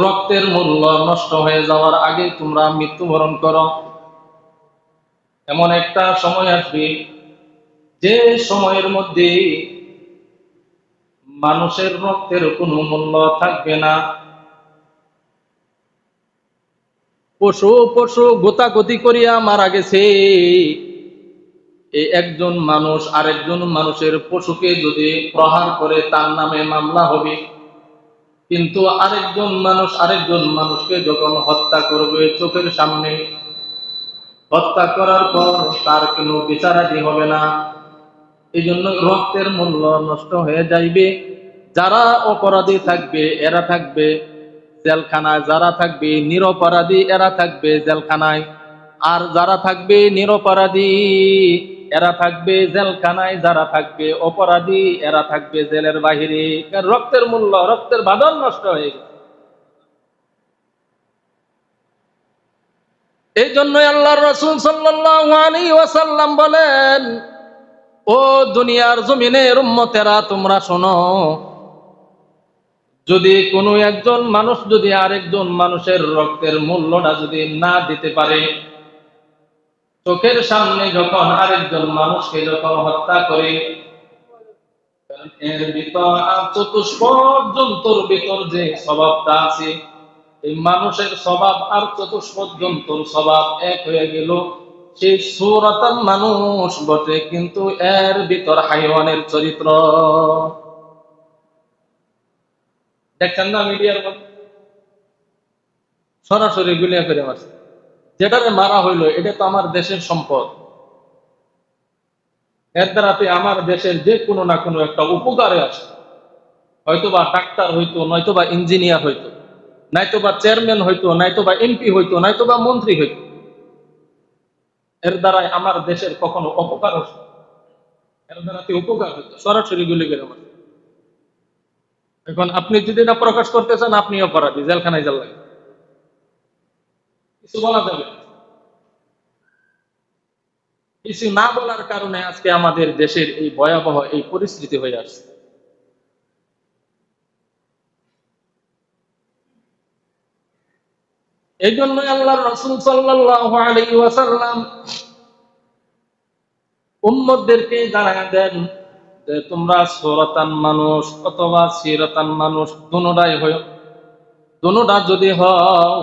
রক্তের মূল্য নষ্ট হয়ে যাওয়ার আগে তোমরা মৃত্যুবরণ করো। এমন একটা সময় আসবে, যে সময়ের মধ্যে মানুষের রক্তের কোনো মূল্য থাকবে না। পশু পশু গোতাগতি করিয়া মারা গেছে। এই একজন মানুষ আরেকজন মানুষের পশুকে যদি প্রহার করে, তার নামে মামলা হবে। কিন্তু আরেকজন মানুষ আরেকজন মানুষকে যখন হত্যা করবে চোখের সামনে, হত্যা করার পর তার কোনো বিচারাদি হবে না। এই জন্য রক্তের মূল্য নষ্ট হয়ে যাইবে। যারা অপরাধী থাকবে, এরা থাকবে জেলখানায়। যারা থাকবে, নিরপরাধী, এরা থাকবে জেলখানায়। আর যারা থাকবে, নিরপরাধী এরা থাকবে জেলখানায়, যারা থাকবে অপরাধী, এরা থাকবে জেলের বাহিরে। রক্তের মূল্য, রক্তের বাদন নষ্ট হয়ে গেছে। এই জন্য আল্লাহ রসুল সাল্লাল্লাহু ওয়াসাল্লাম বলেন, ও দুনিয়ার জমিনের উম্মতেরা, তোমরা শোনো, যদি কোনো একজন মানুষ, যদি আরেকজন মানুষের রক্তের মূল্যটা যদি না দিতে পারে চোখের সামনে যখন আরেকজন মানুষকে যখন হত্যা করে, এর ভিতর জন্তুর ভিতর যে স্বভাবটা আছে, এই মানুষের স্বভাব আর জন্তুর স্বভাব এক হয়ে গেল। সুরতান মানুষ বটে, কিন্তু এর ভিতর হাইওয়ানের চরিত্র। দেখছেন না মিডিয়ার সরাসরি গুলিয়া করে মারছে। যেটারে মারা হইল, এটা তো আমার দেশের সম্পদ। এর দ্বারাতে আমার দেশের যে কোনো না কোনো একটা উপকারে আসে হয়তোবা ডাক্তার হইতো, নয়তোবা ইঞ্জিনিয়ার হইতো নাইতোবা চেয়ারম্যান হইতো নাইতোবা এমপি হইতো নাইতোবা মন্ত্রী হইতো। এর দ্বারাই আমার দেশের কখনো অপকার হতো এর দ্বারাতে উপকার হইতো, সরাসরি গুলি করে এখন আপনি যদি এটা প্রকাশ করতে চান আপনি অপরাধী জেলখানায় জেল লাগে কিছু বলা যাবে? কিছু না বলার কারণে আজকে আমাদের দেশের এই ভয়াবহ এই পরিস্থিতি হয়ে আসছে। এই জন্য আল্লাহ রসুল ওয়াসাল্লাম উম্মতদেরকে জানায় দেন যে তোমরা সরতান মানুষ অথবা সিরতান মানুষ, দুনোটাই হয়। দুনোটা যদি হও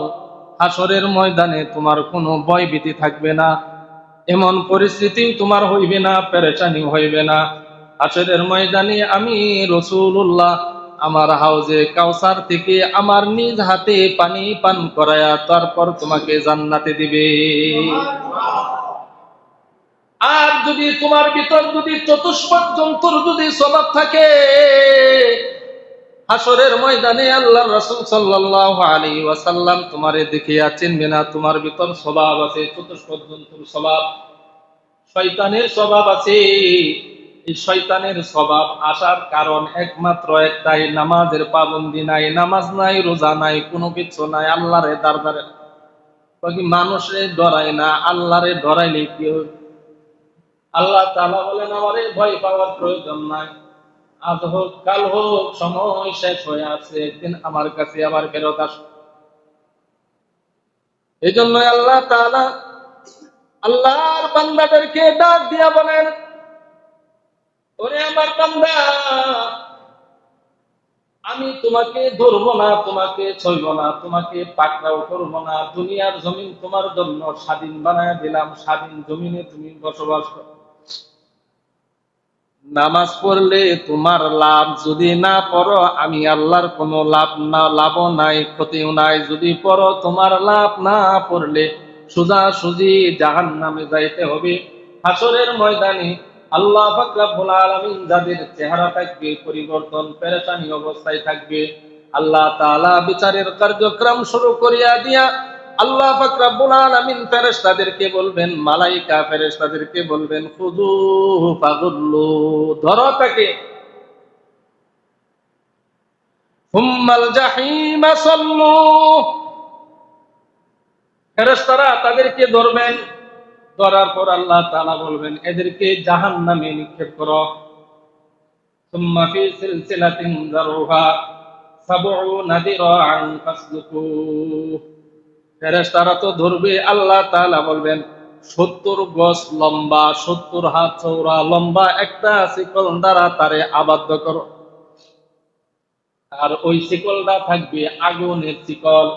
হাসরের ময়দানে তোমার কোনো ভয় থাকবে না। এমন পরিস্থিতি তোমার হইবে না, পেরেশানি হইবে না। হাসরের ময়দানে আমি রসুল্লাহ আমার হাউজে কাউসার থেকে আমার নিজ হাতে পানি পান করায়া তারপর তোমাকে জান্নাতে দিবে। আর যদি তোমার ভিতর যদি চতুষ্পদ জন্তুর যদি স্বভাব থাকে হাসরের ময়দানে আল্লাহ রসুল সাল্লাল্লাহু আলাইহি ওয়াসাল্লাম তোমারে দেখিয়া চিনবে না, তোমার ভিতর স্বভাব আছে চতুষ্পদ জন্তুর স্বভাব, শয়তানের স্বভাব আছে। এই স্বভাব আসার কারণ একমাত্র একটাই, নামাজের পাবন্দি নাই, নামাজ নাই, রোজা নাই, কোনো কিছু নাই, আল্লাহরে দারদারে বাকি মানুষে ডরায় না, আল্লাহরে ডরাইলে কি আল্লাহ তাআলা বলেন, আমারে ভয় পাওয়ার প্রয়োজন নাই। আজ হোক, কাল হোক, সময় শেষ হয়ে আছে, একদিন আমার কাছে আবার ফেরত আস। এই জন্য আল্লাহ তাআলা আল্লাহর বান্দাদেরকে ডাক দিয়া বলেন, ওরে আমার বান্দা, আমি তোমাকে ধরবো না, তোমাকে ছইব না, তোমাকে পাকড়াও করব না, দুনিয়ার জমিন তোমার জন্য স্বাধীন বানায় দিলাম, স্বাধীন জমিনে তুমি বসবাস করো। নামাজ পড়লে তোমার লাভ যদি না পড়ো, আমি আল্লাহর কোনো লাভ না, লাভও নাই, ক্ষতিও নাই। যদি পড়ো, তোমার লাভ না পড়লে সোজা সুজি জাহান নামে যাইতে হবে। হাসরের ময়দানে আল্লাহ ফাকরাবুল আলামিন যাদের চেহারা থাকবে, পরিবর্তন, পেরেশানি অবস্থায় থাকবে, আল্লাহ তাআলা বিচারের কার্যক্রম শুরু করিয়া দিয়া আল্লাহ ফাকরাবুল আলামিন ফেরেশতাদেরকে বলবেন, মালাইকা ফেরেশতাদেরকে বলবেন খুদু ফাগুল্লু ধরো তাকে। হুম্মাল জাহিম সাল্লু ফেরেশতারা তাদেরকে ধরবেন। ধরার পর আল্লাহ তাআলা বলবেন, এদেরকে জাহান্নামে নিক্ষেপ করো। সুম্মা ফি সিলসিলাতিন যারুহা সাবউনা দিরাআন ফাসলুকুহ ফেরেশতারা তো ধরবে, আল্লাহ তাআলা বলবেন, সত্তর গজ লম্বা, সত্তর হাত চৌড়া লম্বা একটা শিকল দ্বারা তারে আবদ্ধ করো। আর ওই শিকলটা থাকবে আগুনের শিকল।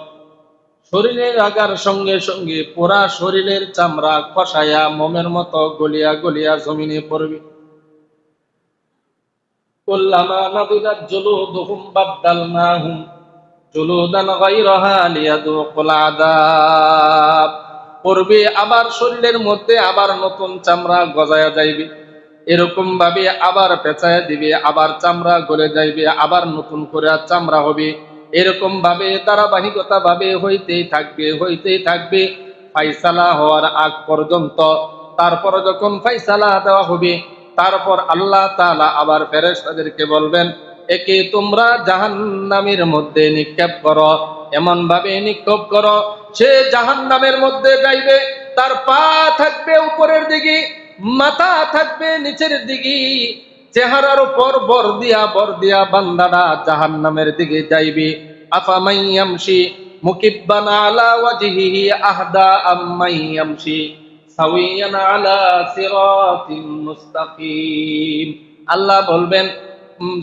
শরীরের আগার সঙ্গে সঙ্গে পুরা শরীরের চামড়া কষায়া মোমের মতো গলিয়া গলিয়া জমিনে পড়বে। কুল্লামা নাদিদাত জুলুদুহুম বাদদালনাহুম। জুলুদান পড়বে আবার শরীরের মধ্যে আবার নতুন চামড়া গজায়া যাইবে। এরকম ভাবে আবার পেঁচায়া দিবে, আবার চামড়া গলে যাইবে, আবার নতুন করে চামড়া হবে। এরকম ভাবে, ধারাবাহিকতা ভাবে হইতেই থাকবে হইতেই থাকবে। ফাইসালা হওয়ার আগ পর্যন্ত। তারপর যখন ফাইসালা দেওয়া হবে, তারপর আল্লাহ তালা আবার ফেরেশতাদেরকে বলবেন একে তোমরা জাহান্নামের মধ্যে নিক্ষেপ করো এমন ভাবে নিক্ষেপ করো। সে জাহান্নামের মধ্যে যাইবে, তার পা থাকবে উপরের দিকে, মাথা থাকবে নিচের দিকে, চেহারার উপর বর দিয়া বর দিয়া বান্দারা জাহান্নামের দিকে যাইবে। আফামাইয়ামশি মুকিব্বান আলা ওয়াজহিহি আহদা আম্মাইয়ামশি সাউইয়ান আলা সিরাতিন মুস্তাকিম। আল্লাহ বলবেন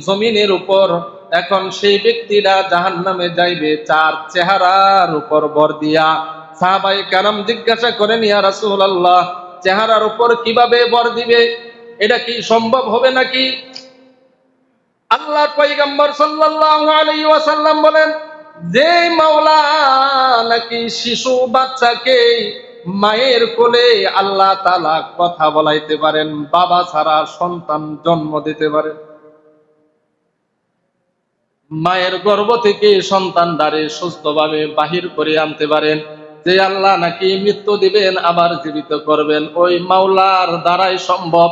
জমিনের উপর। এখন সেই ব্যক্তিরা জাহান্নামে যাইবে, চার চেহারার উপর বর দিয়া। সাহাবাই কারাম জিজ্ঞাসা করেন, ইয়া রাসূলুল্লাহ, চেহারার উপর কীভাবে বর দিবে? এটা কি সম্ভব হবে নাকি? আল্লাহর আলাইহি ওয়াসাল্লাম বলেন, যে মাওলা নাকি শিশু বাচ্চাকে মায়ের কোলে আল্লাহ তাআলা কথা বলাইতে পারেন, বাবা ছাড়া সন্তান জন্ম দিতে পারেন মায়ের গর্ভ থেকে সন্তান দ্বারে সুস্থভাবে বাহির করে আনতে পারেন। যে আল্লাহ নাকি মৃত্যু দিবেন, আবার জীবিত করবেন, ওই মাওলার দ্বারাই সম্ভব।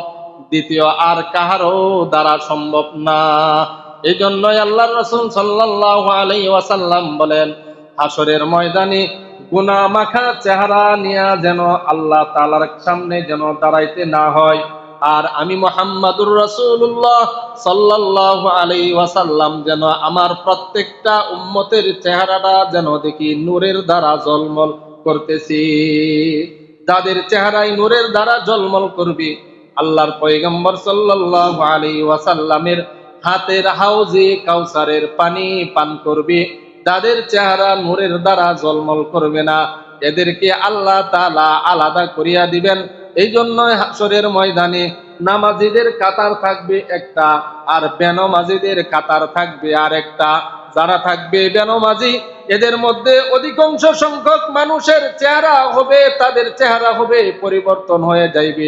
দ্বিতীয়, আর কাহারও দ্বারা সম্ভব না। এই জন্যই আল্লাহ রসুল সাল্লাহ আলাই ওয়াসাল্লাম বলেন হাসরের ময়দানে গুনা মাখা চেহারা নিয়ে যেন আল্লাহ তালার সামনে যেন দাঁড়াইতে না হয়। আর আমি মোহাম্মদুর রসুল্লাহ সাল্লাহ আলাই ওয়াসাল্লাম যেন আমার প্রত্যেকটা উম্মতের চেহারাটা যেন দেখি নূরের দ্বারা জলমল করতেছি। যাদের চেহারায় নূরের দ্বারা জলমল করবে, আল্লাহর পয়গম্বর সাল্লাহ আলী ওয়াসাল্লামের হাতের হাউজে কাউসারের পানি পান করবে। যাদের চেহারা নূরের দ্বারা জলমল করবে না, এদেরকে আল্লাহ তালা আলাদা করিয়া দিবেন। এই জন্য হাসরের ময়দানে নামাজিদের কাতার থাকবে একটা, আর বেনমাজিদের কাতার থাকবে আর একটা। যারা থাকবে বেনমাজি, এদের মধ্যে অধিকাংশ সংখ্যক মানুষের চেহারা হবে, তাদের চেহারা হবে পরিবর্তন হয়ে যাইবে।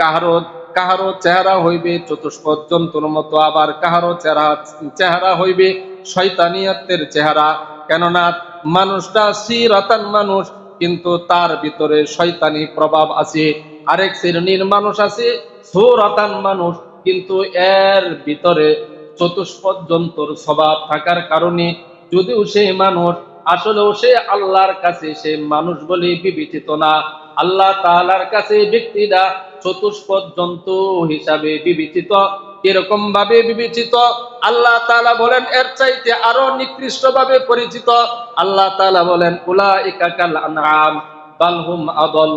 কাহারো কাহারো চেহারা হইবে চতুষ্পদ জন্তুর মতো, আবার কাহারো চেহারা চেহারা হইবে শয়তানিয়াতের চেহারা। কেননা মানুষটা সিরাতান মানুষ, কিন্তু তার ভিতরে শয়তানি প্রভাব আছে। আরেক শ্রেণির মানুষ আছে, সুরাতান মানুষ, কিন্তু এর ভিতরে চতুষ্পদ জন্তুর স্বভাব থাকার কারণে যদিও সে মানুষ, আসলেও সে আল্লাহর কাছে সে মানুষ বলে বিবেচিত না। আল্লাহ তাআলার কাছে ব্যক্তিরা চতুষ্পদ জন্তু হিসাবে বিবেচিত এরকম ভাবে বিবেচিত? আল্লাহ তাআলা বলেন, এর চাইতে আরও নিকৃষ্ট ভাবে পরিচিত। আল্লাহ তাআলা বলেন, উলাইকা কাল আনআম, বাল হুম আদল।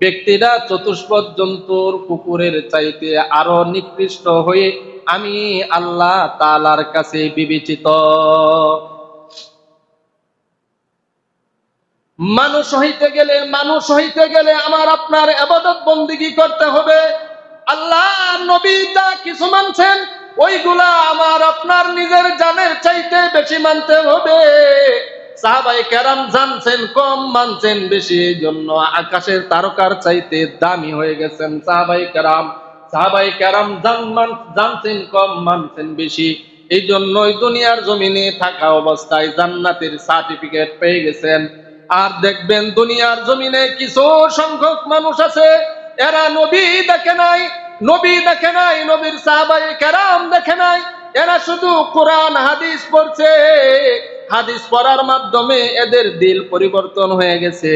ব্যক্তিরা চতুষ্পদ জন্তুর কুকুরের চাইতে আরও নিকৃষ্ট হয়ে আমি আল্লাহ তাআলার কাছে বিবেচিত। মানুষ হইতে গেলে, মানুষ হইতে গেলে আমার আপনার আবাদত বন্দিগি করতে হবে। আল্লাহ নবী যা কিছু মানছেন, ওইগুলা আমার আপনার নিজের জানের চাইতে বেশি মানতে হবে। সাহাবাই কেরাম জানছেন, কম মানছেন বেশি, জন্য আকাশের তারকার চাইতে দামি হয়ে গেছেন সাহাবাই কেরাম। সাহাবাই কেরাম জান জানছেন, কম মানছেন বেশি। এই জন্যই দুনিয়ার জমিনে থাকা অবস্থায় জান্নাতের সার্টিফিকেট পেয়ে গেছেন। আর দেখবেন দুনিয়ার জমিনে কিছু সংখ্যক মানুষ আছে, এরা নবী দেখে নাই, নবী দেখে নাই, নবীর সাহাবাই কেরাম দেখে নাই। এরা শুধু কোরআন, হাদিস পড়ছে। হাদিস পড়ার মাধ্যমে এদের দিল পরিবর্তন হয়ে গেছে।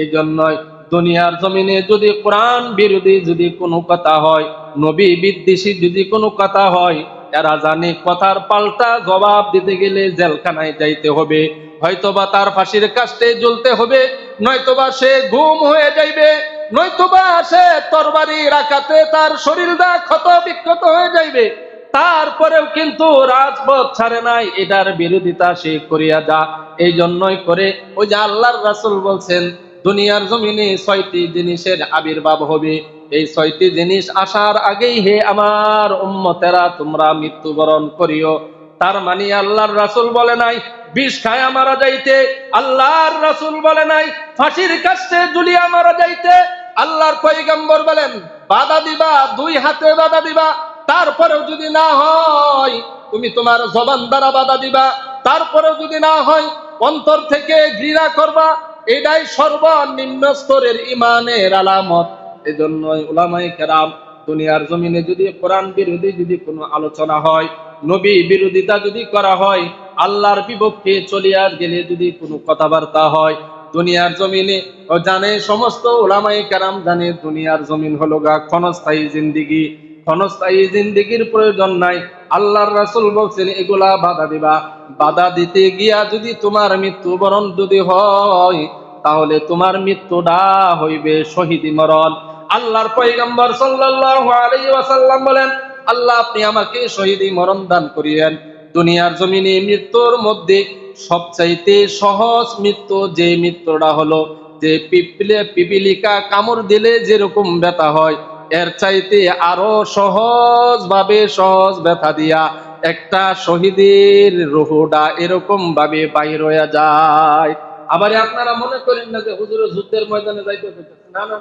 এই জন্যই দুনিয়ার জমিনে যদি কোরআন বিরোধী যদি কোনো কথা হয়, নবী বিদ্বেষী যদি কোনো কথা হয়, এরা জানে কথার পাল্টা জবাব দিতে গেলে জেলখানায় যাইতে হবে। হয়তোবা তার ফাঁসির কাস্টে জ্বলতে হবে, নয়তোবা সে ঘুম হয়ে যাইবে, নয়তোবা সে তরবারি রাখাতে তার শরীরটা ক্ষত বিক্ষত হয়ে যাইবে। তারপরেও কিন্তু রাজপথ ছাড়ে নাই, এটার বিরোধিতা সে করিয়া যা। এই জন্যই করে ওই যে আল্লাহর রাসূল বলছেন, দুনিয়ার জমিনে ছয়টি জিনিসের আবির্ভাব হবে। এই ছয়টি জিনিস আসার আগেই হে আমার উম্মতেরা, তোমরা মৃত্যুবরণ করিও। তার মানে আল্লাহর রাসুল বলে নাই, বিষ খায়া মারা যাইতে। আল্লাহর রাসুল বলে নাই, ফাঁসির কাছে জুলিয়া মারা যাইতে। আল্লাহর পয়গম্বর বলেন, বাধা দিবা, দুই হাতে বাধা দিবা। তারপরেও যদি না হয়, তুমি তোমার জবান দ্বারা বাধা দিবা। তারপরেও যদি না হয়, অন্তর থেকে ঘৃণা করবা। এটাই সর্বনিম্ন স্তরের ইমানের আলামত। এজন্যই উলামাই কেরাম দুনিয়ার জমিনে যদি কোরআন বিরোধী যদি কোনো আলোচনা হয়, নবী বিরোধিতা যদি করা হয়, আল্লাহর বিপক্ষে চলিয়া গেলে যদি কোনো কথাবার্তা হয়, দুনিয়ার জমিনে জানে, সমস্ত ওলামাই কেরাম জানে, দুনিয়ার জমিন হলো গা ক্ষণস্থায়ী জিন্দিগি। ক্ষণস্থায়ী জিন্দিগির প্রয়োজন নাই। আল্লাহর রাসূল বলছেন, এগুলা বাধা দিবা। বাধা দিতে গিয়া যদি তোমার মৃত্যু মৃত্যুবরণ যদি হয়, তাহলে তোমার মৃত্যুটা হইবে শহীদি মরণ। আল্লাহর আলাইহি ওয়াসাল্লাম বলেন, আল্লাহ, আপনি আমাকে শহীদি মরণ দান করিয়েন। দুনিয়ার জমিনে মৃত্যুর মধ্যে সবচাইতে সহজ মৃত্যু যে মৃত্যুটা হলো, যে পিপলে পিপিলিকা কামড় দিলে যেরকম ব্যথা হয় এর চাইতে আরও সহজ ভাবে সহজ ব্যথা দিয়া একটা শহীদের রুহুটা এরকম ভাবে বাইর হয়ে যায়। আবার আপনারা মনে করেন না যে হুজুর যুদ্ধের ময়দানে যাইতে না না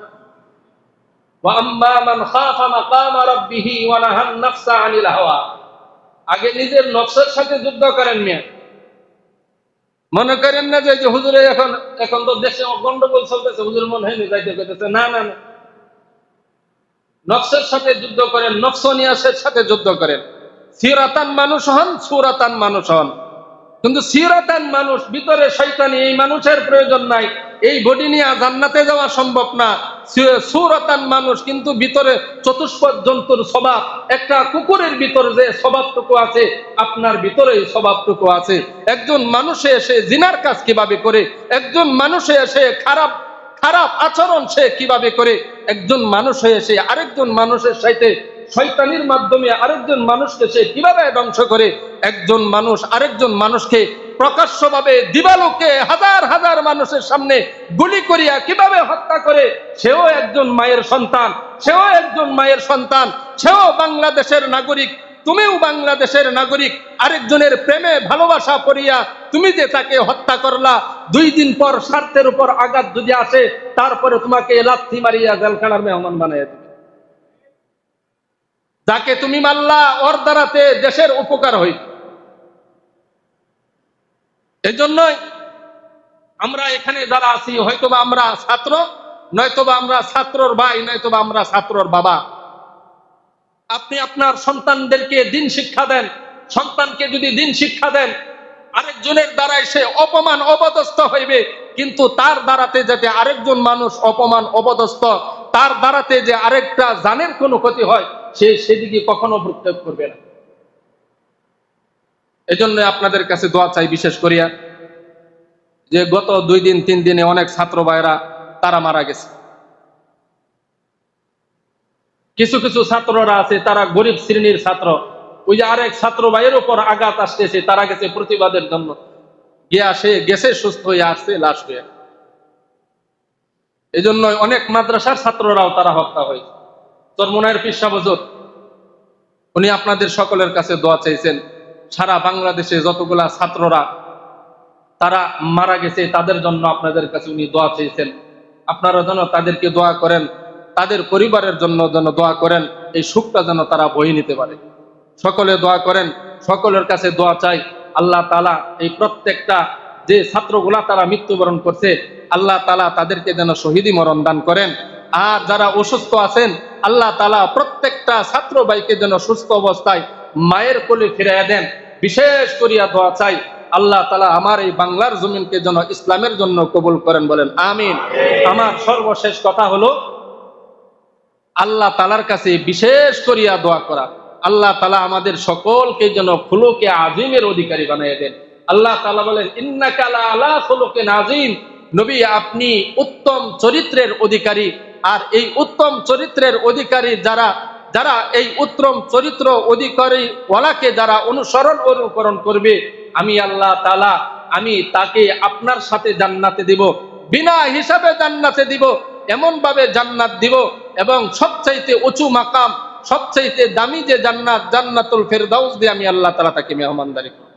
আগে নিজের নফসের সাথে যুদ্ধ করেন মিয়া মনে করেন না যে হুজুরে এখন এখন তো দেশে গন্ডগোল চলতেছে, হুজুর মনে হয়নি যাইতে পেতেছে না না না। নফসের সাথে যুদ্ধ করেন, নফসনিয়াসের সাথে যুদ্ধ করেন। সিরাতান মানুষ হন, সুরাতান মানুষ হন। কিন্তু সিরাতান মানুষ, ভিতরে শয়তানি, এই মানুষের প্রয়োজন নাই। এই বডি নিয়ে জান্নাতে যাওয়া সম্ভব না। সুরাতান মানুষ কিন্তু ভিতরে চতুষ্পদ জন্তুর স্বভাব। একটা কুকুরের ভিতরে যে স্বভাবটুকু আছে, আপনার ভিতরে এই স্বভাবটুকু আছে। একজন মানুষে এসে জিনার কাজ কীভাবে করে? একজন মানুষে এসে খারাপ খারাপ আচরণ সে কীভাবে করে? একজন মানুষ হয়ে সে আরেকজন মানুষের সাথে শয়তানির মাধ্যমে আরেকজন মানুষকে সে কীভাবে ধ্বংস করে? একজন মানুষ আরেকজন মানুষকে প্রকাশ্যভাবে দিবালোকে হাজার হাজার মানুষের সামনে গুলি করিয়া কীভাবে হত্যা করে? সেও একজন মায়ের সন্তান, সেও একজন মায়ের সন্তান, সেও বাংলাদেশের নাগরিক। তুমিও বাংলাদেশের নাগরিক, আরেকজনের প্রেমে ভালোবাসা করিয়া তুমি যে তাকে হত্যা করলা, দুই দিন পর স্বার্থের উপর আঘাত যদি আসে, তারপরে তোমাকে লাথি মারিয়া জেলখানার মেহমান বানাইয়া দিবে। যাকে তুমি মারলা, ওর দ্বারাতে দেশের উপকার হইত এজন্যই আমরা এখানে যারা আছি, হয়তোবা আমরা ছাত্র, নয়তোবা আমরা ছাত্রর ভাই, নয়তোবা আমরা ছাত্রর বাবা। আপনি আপনার সন্তানদেরকে দিন শিক্ষা দেন, সন্তানকে যদি দিন শিক্ষা দেন, আরেকজনের দ্বারাই সে অপমান অপদস্থ হইবে, কিন্তু তার দ্বারাতে যাতে আরেকজন মানুষ অপমান অপদস্থ, তার দ্বারাতে যে আরেকটা জানের কোনো ক্ষতি হয়, সে সেদিকে কখনো ভ্রুক্ষেপ করবে না। এজন্য আপনাদের কাছে দোয়া চাই বিশেষ করিয়া, যে গত দুই দিন, তিন দিনে অনেক ছাত্র ভাইরা তারা মারা গেছে। কিছু কিছু ছাত্ররা আছে, তারা গরিব শ্রেণির ছাত্র। ওই যে আরেক ছাত্র ভাইয়ের উপর আঘাত আসতেছে, তারা গেছে প্রতিবাদের জন্য। গিয়া সে গেছে, সুস্থ হয়ে আসছে, লাশ হয়ে। এই জন্য অনেক মাদ্রাসার ছাত্ররাও তারা হত্যা হয়েছে। চরমনায়ের পিসা উনি আপনাদের সকলের কাছে দোয়া চাইছেন, সারা বাংলাদেশে যতগুলা ছাত্ররা তারা মারা গেছে, তাদের জন্য আপনাদের কাছে উনি দোয়া চেয়েছেন আপনারা যেন তাদেরকে দোয়া করেন তাদের পরিবারের জন্য যেন দোয়া করেন, এই সুখটা যেন তারা বই নিতে পারে। সকলে দোয়া করেন, সকলের কাছে দোয়া চাই। আল্লাহ তালা এই প্রত্যেকটা যে ছাত্রগুলা তারা মৃত্যুবরণ করছে, আল্লাহ তালা তাদেরকে যেন শহীদি মরণ দান করেন। আর যারা অসুস্থ আছেন, আল্লাহ তালা প্রত্যেকটা ছাত্র ভাইকে যেন সুস্থ অবস্থায় মায়ের কোলে ফিরাইয়া দেন। বিশেষ করিয়া দোয়া চাই। আল্লাহ তালা আমার এই বাংলার জমিনকে যেন ইসলামের জন্য কবুল করেন বলেন, আমিন। আমার সর্বশেষ কথা হলো আল্লাহ তালার কাছে বিশেষ করিয়া দোয়া করা। আল্লাহ তালা আমাদের সকলকে যেন খুলোকে আজিমের অধিকারী বানিয়ে দেন। আল্লাহ তালা বলেন ইন্নাকালা আলা নাজিম নবী, আপনি উত্তম চরিত্রের অধিকারী। আর এই উত্তম চরিত্রের অধিকারী যারা যারা এই উত্তম চরিত্র অধিকারী ওয়ালাকে যারা অনুসরণ অনুকরণ করবে, আমি আল্লাহ তালা আমি তাকে আপনার সাথে জান্নাতে দিব। বিনা হিসাবে জান্নাতে দিব। এমন ভাবে জান্নাত দিব এবং সবচাইতে উঁচু মাকাম, সবচাইতে দামি যে জান্নাত, জান্নাতুল ফেরদাউস দিয়ে আমি আল্লাহ তালা তাকে মেহমানদারি করব।